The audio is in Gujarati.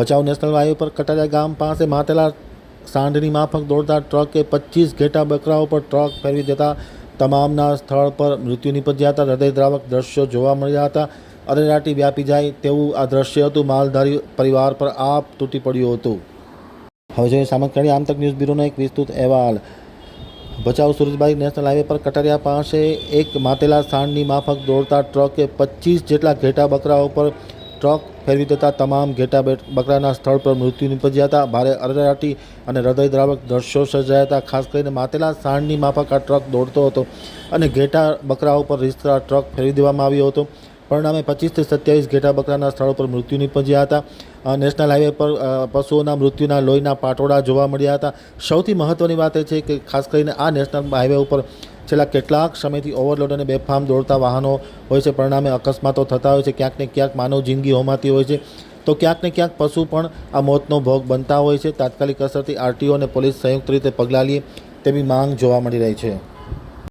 ભચાઉ નેશનલ હાઈવે પર કટારિયા ગામ પાસે માતેલા સાંઢની માફક દોડતા ટ્રકે પચીસ ઘેટા બકરાઓ પર ટ્રક ફેરવી દેતા તમામના સ્થળ પર મૃત્યુ નીપજ્યા હતા હૃદયદ્રાવક દ્રશ્યો જોવા મળ્યા હતા. અરેરાટી વ્યાપી જાય તેવું આ દ્રશ્ય હતું. માલધારી પરિવાર પર આપ તૂટી પડ્યું હતું. હવે જોઈએ સામંતકાળી આમતક ન્યૂઝ બ્યુરોનો એક વિસ્તૃત અહેવાલ. ભચાઉ સુરજબાઈ નેશનલ હાઈવે પર કટારિયા પાસે એક માતેલા સાંડની માફક દોડતા ટ્રકે પચીસ જેટલા ઘેટા બકરાઓ પર ટ્રક ફેરવી દેતા તમામ ઘેટા બકરાના સ્થળ પર મૃત્યુ નિપજ્યા હતા. ભારે અરેરાટી અને હૃદયદ્રાવક દ્રશ્યો સર્જાયા હતા. ખાસ કરીને માતેલા સાંડની માફક આ ટ્રક દોડતો હતો અને ઘેટા બકરાઓ પર રીસતા ટ્રક ફેરવી દેવામાં આવ્યો હતો. પરિણામે પચીસથી સત્યાવીસ ઘેટા બકરાના સ્થળ પર મૃત્યુ નિપજ્યા હતા. નેશનલ હાઈવે પર પશુઓના મૃત્યુના લોહીના પાટોળા જોવા મળ્યા હતા. સૌથી મહત્ત્વની વાત એ છે કે ખાસ કરીને આ નેશનલ હાઈવે ઉપર છેલ્લા કેટલાક સમયથી ઓવરલોડ અને બેફામ દોડતા વાહનો હોય છે. પરિણામે અકસ્માતો થતા હોય છે. ક્યાંક ને ક્યાંક માનવ જિંદગી હોમાતી હોય છે. તો ક્યાંક ને ક્યાંક પશુ પણ આ મોતનો ભોગ બનતા હોય છે. તાત્કાલિક અસરથી આરટીઓ અને પોલીસ સંયુક્ત રીતે પગલાં લે તેવી માંગ જોવા મળી રહી છે.